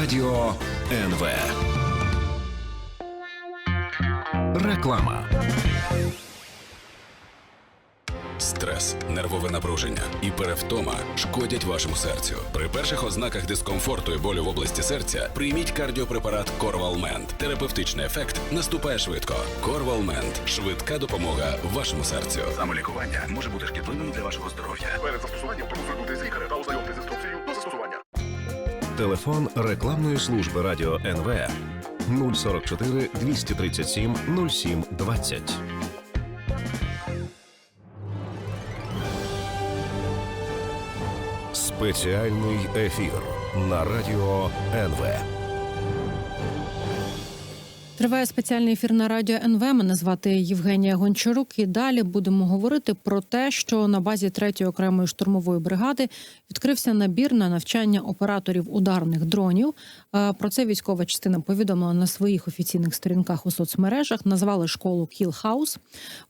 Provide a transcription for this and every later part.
Радіо НВ. Реклама. Стрес, нервове напруження і перевтома шкодять вашому серцю. При перших ознаках дискомфорту і болю в області серця прийміть кардіопрепарат Корвалмент. Терапевтичний ефект наступає швидко. Корвалмент швидка допомога вашому серцю. Самолікування може бути шкідливим для вашого здоров'я. Перед застосуванням проконсультуйтесь з лікарем та ознайомтесь з. Телефон рекламної служби Радіо НВ 044 237 07 20. Спеціальний ефір на Радіо НВ. Триває спеціальний ефір на радіо НВ. Мене звати Євгенія Гончарук. І далі будемо говорити про те, що на базі 3-ї окремої штурмової бригади відкрився набір на навчання операторів ударних дронів. Про це військова частина повідомила на своїх офіційних сторінках у соцмережах. Назвали школу House.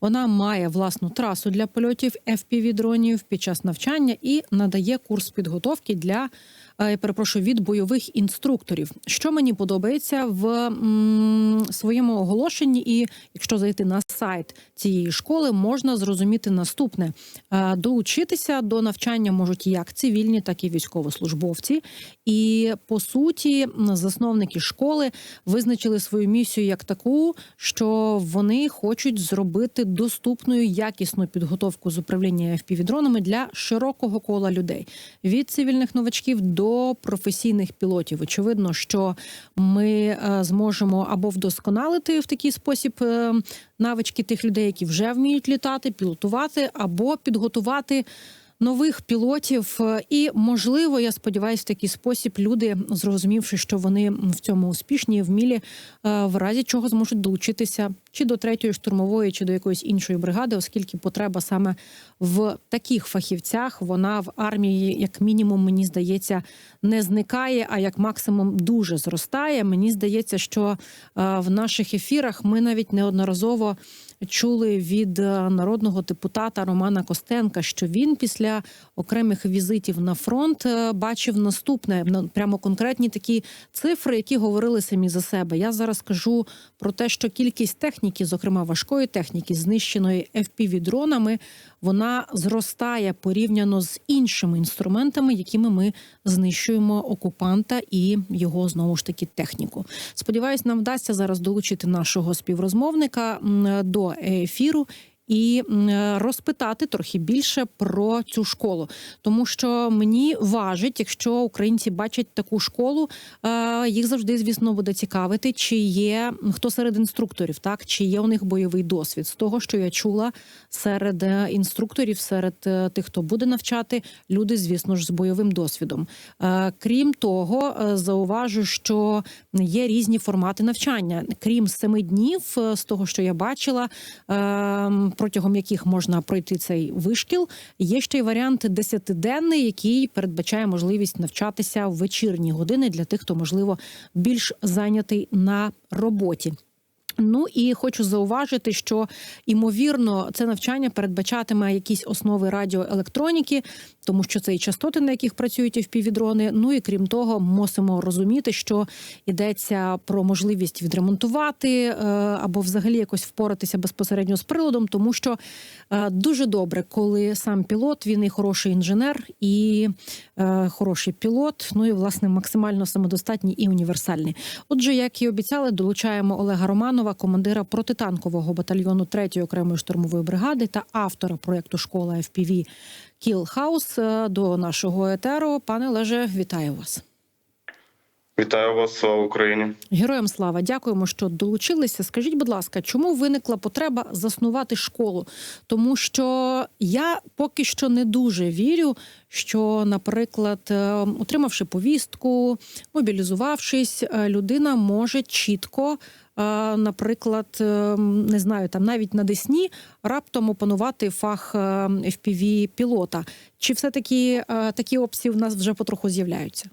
Вона має власну трасу для польотів fpv дронів під час навчання і надає курс підготовки для я перепрошую від бойових інструкторів. Що мені подобається в своєму оголошенні, і якщо зайти на сайт цієї школи, можна зрозуміти наступне: долучитися до навчання можуть як цивільні, так і військовослужбовці. І по суті, засновники школи визначили свою місію як таку, що вони хочуть зробити доступною якісну підготовку з управління FPV-дронами для широкого кола людей від цивільних новачків до професійних пілотів. Очевидно, що ми е, зможемо або вдосконалити в такий спосіб е, навички тих людей, які вже вміють літати, пілотувати, або підготувати. Нових пілотів, Е, і можливо, я сподіваюся, в такий спосіб люди, зрозумівши, що вони в цьому успішні, вмілі, е, в разі чого зможуть долучитися чи до третьої штурмової, чи до якоїсь іншої бригади, оскільки потреба саме в таких фахівцях вона в армії, як мінімум, мені здається, не зникає, а як максимум дуже зростає. Мені здається, що е, в наших ефірах ми навіть неодноразово чули від е, народного депутата Романа Костенка, що він після окремих візитів на фронт е, бачив наступне на- прямо конкретні такі цифри, які говорили самі за себе. Я зараз кажу про те, що кількість техніки, зокрема важкої техніки, знищеної fpv дронами, вона зростає порівняно з іншими інструментами, якими ми знищуємо окупанта і його знову ж таки техніку. Сподіваюсь, нам вдасться зараз долучити нашого співрозмовника до ефіру. І розпитати трохи більше про цю школу, тому що мені важить, якщо українці бачать таку школу, е, їх завжди, звісно, буде цікавити, чи є хто серед інструкторів, так чи є у них бойовий досвід. З того, що я чула серед е, інструкторів, серед е, тих, хто буде навчати, люди, звісно ж, з бойовим досвідом. Е, Крім того, е, зауважу, що є різні формати навчання. Крім семи днів, е, з того, що я бачила, е, протягом яких можна пройти цей вишкіл, є ще й варіант десятиденний, який передбачає можливість навчатися в вечірні години для тих, хто можливо більш зайнятий на роботі. Ну і хочу зауважити, що імовірно це навчання передбачатиме якісь основи радіоелектроніки, тому що це і частоти, на яких працюють впівдрони. Ну і крім того, мусимо розуміти, що йдеться про можливість відремонтувати е, або взагалі якось впоратися безпосередньо з приладом, тому що е, дуже добре, коли сам пілот він і хороший інженер, і е, хороший пілот. Ну і власне максимально самодостатній і універсальний. Отже, як і обіцяли, долучаємо Олега Романова, командира протитанкового батальйону 3-ї окремої штурмової бригади та автора проєкту Школа FPV House е, до нашого етеру. Пане Олеже, вітаю вас. Вітаю вас, слава Україні. Героям слава, дякуємо, що долучилися. Скажіть, будь ласка, чому виникла потреба заснувати школу? Тому що я поки що не дуже вірю, що, наприклад, е, отримавши повістку, мобілізувавшись, е, людина може чітко. Е, Наприклад, е, не знаю, там навіть на Десні раптом опанувати фах fpv пілота. Чи все таки такі опції в нас вже потроху з'являються?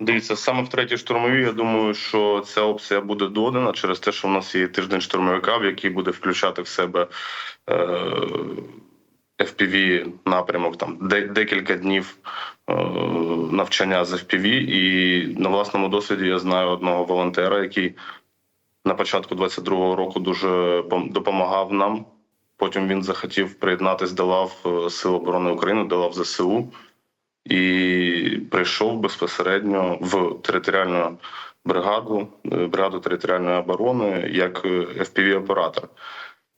Дивіться, саме в третій штурмовій. Я думаю, що ця опція буде додана через те, що в нас є тиждень штурмовика, в який буде включати в себе е, FPV напрямок, там декілька днів е, навчання з FPV, і на власному досвіді я знаю одного волонтера, який на початку 22-го року дуже допомагав нам. Потім він захотів приєднатись до лав е, Сил оборони України, до лав ЗСУ, і прийшов безпосередньо в територіальну бригаду, е, бригаду територіальної оборони як FPV-оператор.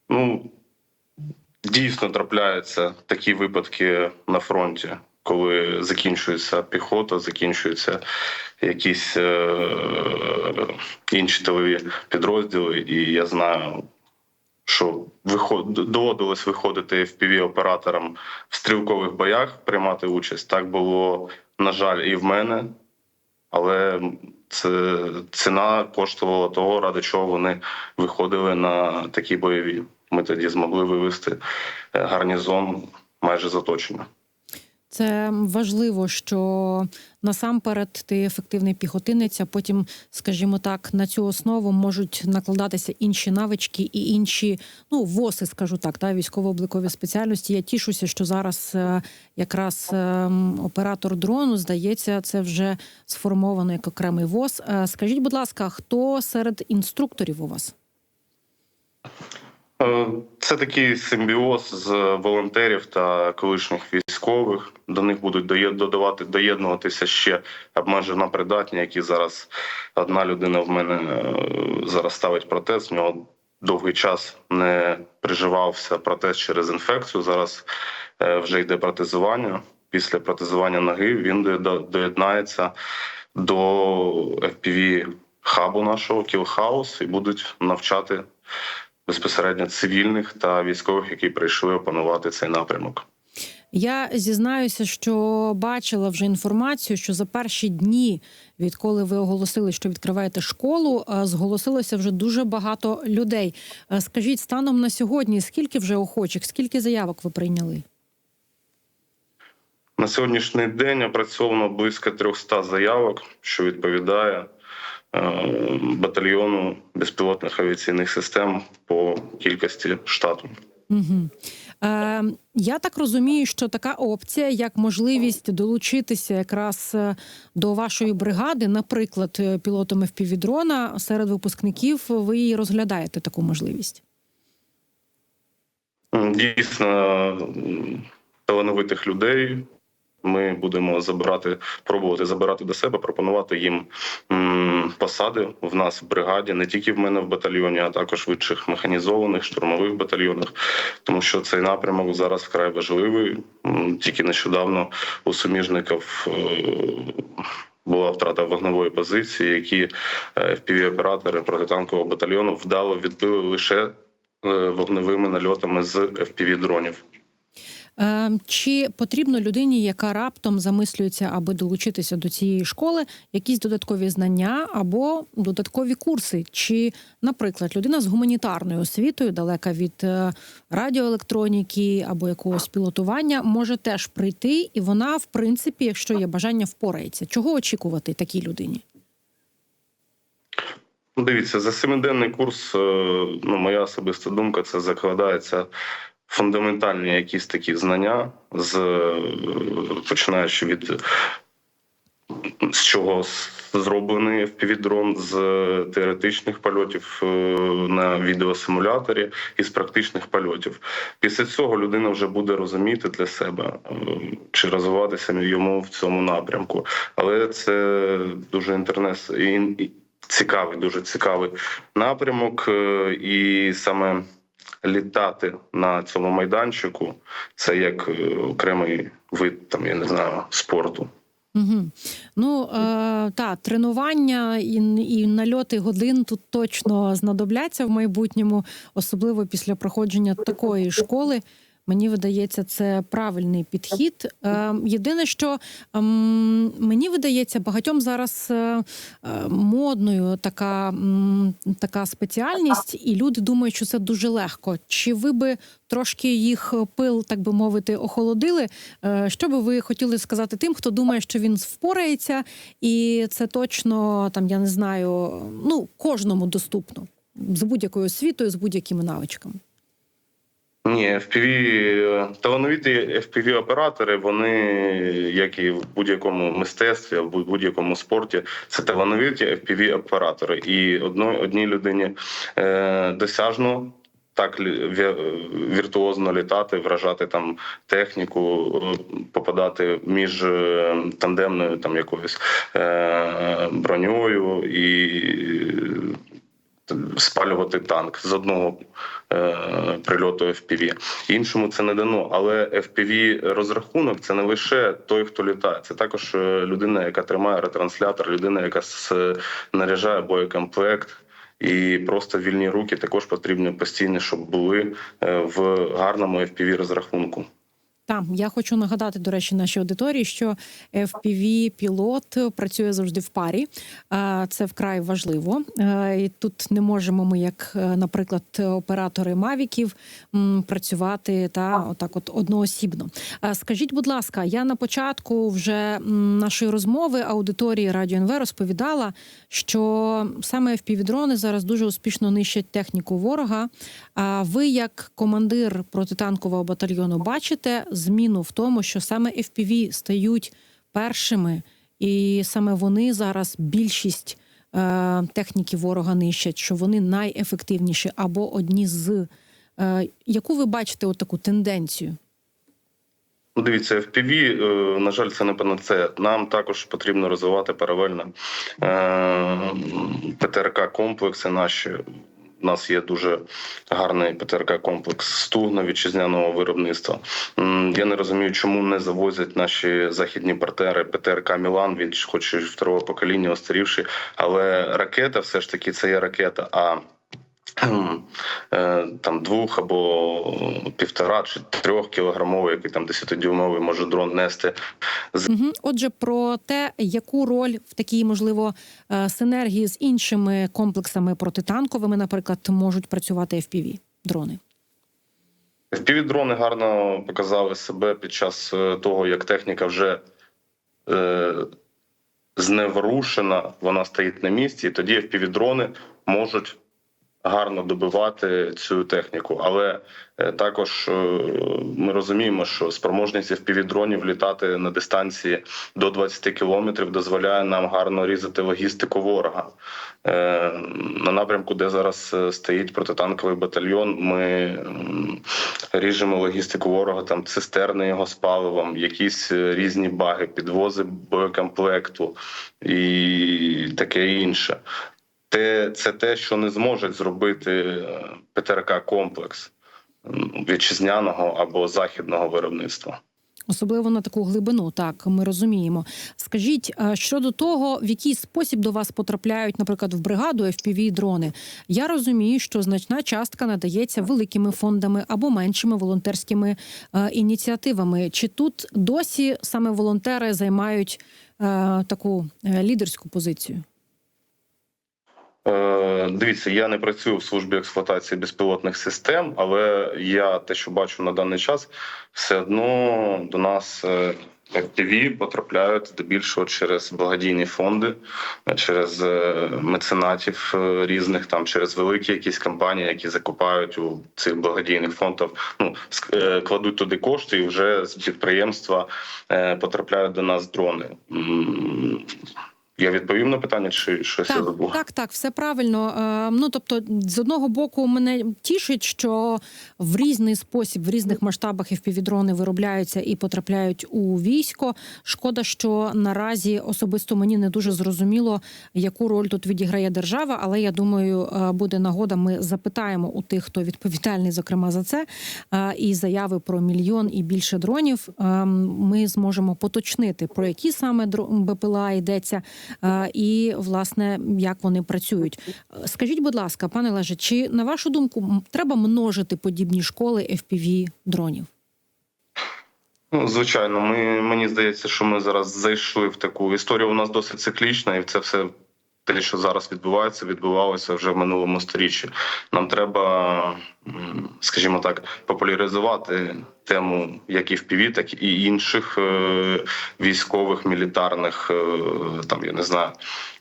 Ну, дійсно трапляються такі випадки на фронті, коли закінчується піхота, закінчуються якісь е- інші тилові підрозділи, і я знаю. Що виход... доводилось виходити FPV-операторам в стрілкових боях, приймати участь. Так було, на жаль, і в мене, але це ціна коштувала того, ради чого вони виходили на такі бойові. Ми тоді змогли вивести е, гарнізон майже з. Це важливо, що насамперед ти ефективний піхотинець, а потім, скажімо так, на цю основу можуть накладатися інші навички і інші, ну воси, скажу так, та військово-облікові спеціальності. Я тішуся, що зараз е, якраз е, оператор дрону здається, це вже сформовано як окремий ВОЗ. Е, Скажіть, будь ласка, хто серед інструкторів у вас? Е, Це такий симбіоз з волонтерів та колишніх військових. До них будуть додавати доєднуватися ще обмежено придатні, які зараз одна людина в мене е, зараз ставить протез. В нього довгий час не приживався протез через інфекцію. Зараз е, вже йде протезування. Після протезування ноги він доєднається до FPV хабу нашого Кілхаус і будуть навчати безпосередньо цивільних та військових, які прийшли опанувати цей напрямок. Я зізнаюся, що бачила вже інформацію, що за перші дні, відколи ви оголосили, що відкриваєте школу, е, зголосилося вже дуже багато людей. Е, Скажіть, станом на сьогодні, скільки вже охочих, скільки заявок ви прийняли? На сьогоднішній день опрацьовано близько 300 заявок, що відповідає батальйону безпілотних авіаційних систем по кількості штату. Угу. Е, я так розумію, що така опція, як можливість долучитися якраз е, до вашої бригади, наприклад, е, пілотом FPV-дрона, серед випускників, ви її розглядаєте таку можливість. Дійсно, талановитих людей ми будемо забирати, пробувати забирати до себе, пропонувати їм посади в нас в бригаді, не тільки в мене в батальйоні, а також в інших механізованих штурмових батальйонах, тому що цей напрямок зараз вкрай важливий. Тільки нещодавно у суміжників е, була втрата вогневої позиції, які FPV-оператори протитанкового батальйону вдало відбили лише е, вогневими нальотами з FPV-дронів. Е, Чи потрібно людині, яка раптом замислюється, аби долучитися до цієї школи, якісь додаткові знання або додаткові курси? Чи, наприклад, людина з гуманітарною освітою, далека від е, радіоелектроніки або якогось пілотування, може теж прийти, і вона, в принципі, якщо є бажання, впорається. Чого очікувати такій людині? Ну, Дивіться, за семиденний курс, е, ну, моя особиста думка, це закладається фундаментальні якісь такі знання, з, е, починаючи від з чого зроблений FPV-дрон, з теоретичних польотів е, на відеосимуляторі і з практичних польотів. Після цього людина вже буде розуміти для себе, е, чи розвиватися йому в цьому напрямку. Але це дуже інтернет і- цікавий, дуже цікавий напрямок, і саме літати на цьому майданчику це як е, окремий вид, там я не знаю, спорту. Угу. Ну е, та тренування і, і нальоти годин тут точно знадобляться в майбутньому, особливо після проходження такої школи. Мені видається, це правильний підхід. Е, єдине, що ем, мені видається, багатьом зараз е, е, модною така, така спеціальність, і люди думають, що це дуже легко. Чи ви би трошки їх пил, так би мовити, охолодили? Що би ви хотіли сказати тим, хто думає, що він впорається, і це точно там, я не знаю, ну кожному доступно з будь-якою освітою, з будь-якими навичками. Ні, FPV, е, талановиті FPV оператори, вони, як і в будь-якому мистецтві, в будь- будь-якому спорті, це талановиті FPV оператори. І одної одній людині е, досяжно. Так віртуозно літати, вражати там техніку, попадати між е, тандемною там якоюсь е, броньою і спалювати танк з одного е, прильоту FPV. Іншому це не дано. Але FPV розрахунок це не лише той, хто літає. Це також е, людина, яка тримає ретранслятор, людина, яка снаряжає боєкомплект. І просто вільні руки також потрібні постійно, щоб були е, в гарному FPV розрахунку. Так, я хочу нагадати, до речі, нашій аудиторії, що fpv пілот працює завжди в парі. Це вкрай важливо. І тут не можемо ми, як, е, наприклад, оператори мавіків, працювати та отак, от одноосібно. Скажіть, будь ласка, я на початку вже нашої розмови аудиторії Радіо НВ розповідала, що саме FPV-дрони зараз дуже успішно нищать техніку ворога. А ви, як командир протитанкового батальйону, бачите зміну в тому, що саме FPV стають першими, і саме вони зараз більшість е, техніки ворога нищать, що вони найефективніші або одні з. Е, яку ви бачите от таку тенденцію? Ну, Дивіться, FPV, е, на жаль, це не панацея. Нам також потрібно розвивати паралельно е, ПТРК комплекси наші. У нас є дуже гарний ПТРК комплекс стугна вітчизняного виробництва. Я не розумію, чому не завозять наші західні партнери ПТРК Мілан. Він хоч і второго покоління остарівши, але ракета все ж таки це є ракета. А там двох або півтора чи трьох кілограмовий, який там десятидюймовий може дрон нести. Угу. Отже, про те, яку роль в такій можливо е, синергії з іншими комплексами протитанковими, наприклад, можуть працювати FPV дрони. Впівдрони гарно показали себе під час е, того, як техніка вже е, зневрушена, вона стоїть на місці, і тоді впівдрони можуть гарно добивати цю техніку. Але е, також е, ми розуміємо, що спроможність впівдронів літати на дистанції до 20 кілометрів дозволяє нам гарно різати логістику ворога. Е, На напрямку, де зараз стоїть протитанковий батальйон, ми ріжемо логістику ворога, там цистерни його з паливом, якісь різні баги, підвози боєкомплекту і таке інше. Те, це те, що не зможе зробити е, ПТРК комплекс вітчизняного або західного виробництва. Особливо на таку глибину, так ми розуміємо. Скажіть щодо того, в який спосіб до вас потрапляють, наприклад, в бригаду fpv дрони. Я розумію, що значна частка надається великими фондами або меншими волонтерськими е, ініціативами. Чи тут досі саме волонтери займають е, таку е, лідерську позицію? Е, Дивіться, я не працюю в службі експлуатації безпілотних систем, але я те, що бачу на даний час, все одно до нас е, FPV потрапляють здебільшого через благодійні фонди, е, через меценатів різних, там через великі якісь компанії, які закупають у цих благодійних фондів, ну кладуть туди кошти, і вже з підприємства потрапляють до нас дрони. Я відповів на питання, чи щось я Так, забув? так, так, все правильно. Е, ну тобто, з одного боку, мене тішить, що в різний спосіб, в різних масштабах FPV-дрони виробляються і потрапляють у військо. Шкода, що наразі особисто мені не дуже зрозуміло, яку роль тут відіграє держава. Але я думаю, е, буде нагода. Ми запитаємо у тих, хто відповідальний, зокрема за це, е, і заяви про мільйон і більше дронів. е, Ми зможемо поточнити про які саме дро- БПЛА йдеться. Е, і власне як вони працюють. Е, Скажіть, будь ласка, пане Леже, чи на вашу думку треба множити подібні школи fpv дронів? Ну, звичайно, ми мені здається, що ми зараз зайшли в таку історію. У нас досить циклічна, і це все те, що зараз відбувається, відбувалося вже в минулому сторіччі. Нам треба, скажімо так, популяризувати тему як і в ПІВІ, так і інших е, військових, мілітарних, е, там я не знаю,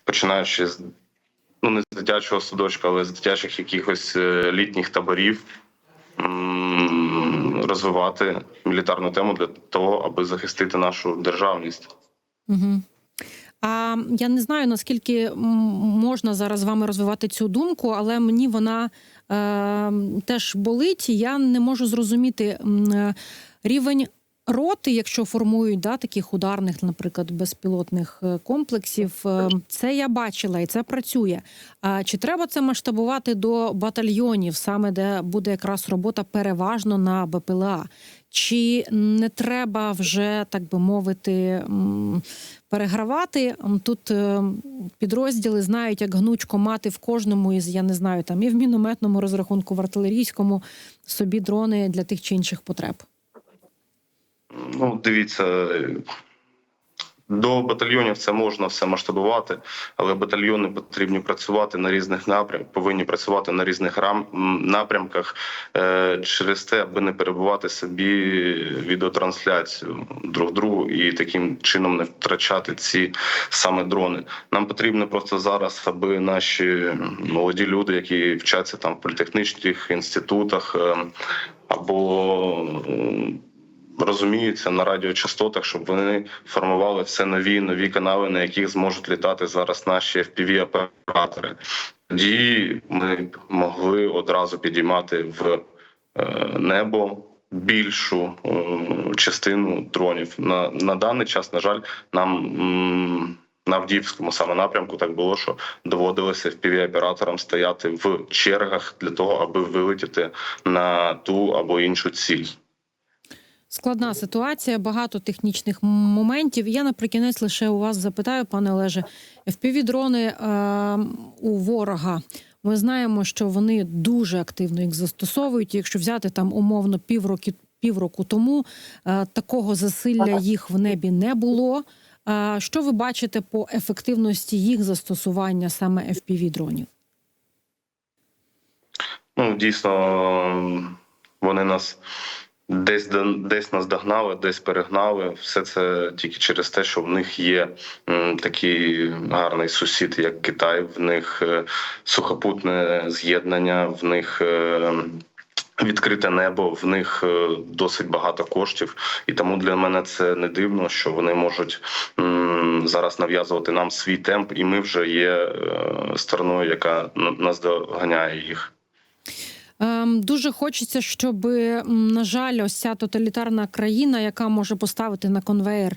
починаючи з ну не з дитячого садочка, але з дитячих якихось е, літніх таборів. розвивати мілітарну тему для того, аби захистити нашу державність. Угу. А я не знаю наскільки можна зараз з вами розвивати цю думку, але мені вона е, теж болить. Я не можу зрозуміти е, рівень роти, якщо формують да, таких ударних, наприклад, безпілотних е, комплексів. е, Це я бачила і це працює. А чи треба це масштабувати до батальйонів, саме де буде якраз робота переважно на БПЛА? Чи не треба вже, так би мовити, перегравати? Тут е, підрозділи знають, як гнучко мати в кожному із, я не знаю, там і в мінометному розрахунку, в артилерійському собі дрони для тих чи інших потреб. Ну, дивіться, до батальйонів це можна все масштабувати, але батальйони потрібні працювати на різних напрямках, повинні працювати на різних рам напрямках е, через те, аби не перебувати собі відеотрансляцію друг другу і таким чином не втрачати ці саме дрони. Нам потрібно просто зараз, аби наші молоді люди, які вчаться там в політехнічних інститутах е, або розуміються на радіочастотах, щоб вони формували все нові нові канали, на яких зможуть літати зараз наші fpv оператори Тоді ми могли одразу підіймати в е, небо більшу е, частину дронів. На, на даний час, на жаль, нам. на Авдіївському саме напрямку так було, що доводилося fpv операторам стояти в чергах для того, аби вилетіти на ту або іншу ціль. Складна ситуація, багато технічних моментів. Я наприкінець лише у вас запитаю, пане Олеже, FPV-дрони е, у ворога. Ми знаємо, що вони дуже активно їх застосовують. Якщо взяти там умовно півроку, півроку тому, е, такого засилля їх в небі не було. Е, що ви бачите по ефективності їх застосування саме FPV-дронів? Ну, дійсно, вони нас десь десь нас догнали, десь перегнали. Все це тільки через те, що в них є такий гарний сусід, як Китай. В них е, сухопутне з'єднання, в них. е, Відкрите небо, в них е, досить багато коштів, і тому для мене це не дивно, що вони можуть зараз нав'язувати нам свій темп, і ми вже є стороною, яка на- наздоганяє їх. Ем, Дуже хочеться, щоб, на жаль, ось ця тоталітарна країна, яка може поставити на конвейер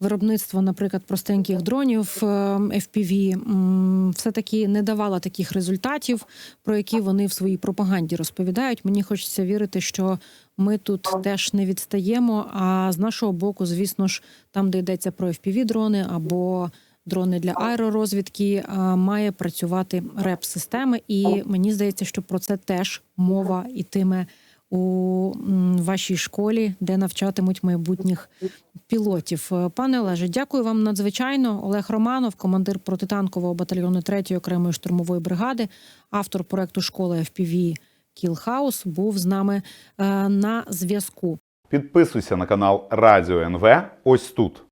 виробництво, наприклад, простеньких дронів ем, FPV, все-таки не давала таких результатів, про які вони в своїй пропаганді розповідають. Мені хочеться вірити, що ми тут теж не відстаємо. А з нашого боку, звісно ж, там, де йдеться про FPV-дрони або дрони для аеророзвідки, має працювати реп-системи. І мені здається, що про це теж мова йтиме у вашій школі, де навчатимуть майбутніх пілотів. Е, Пане Олеже, дякую вам надзвичайно. Олег Романов, командир протитанкового батальйону 3-ї окремої штурмової бригади, автор проекту школи FPV Кілхаус, був з нами е, на зв'язку. Підписуйся на канал Радіо НВ ось тут.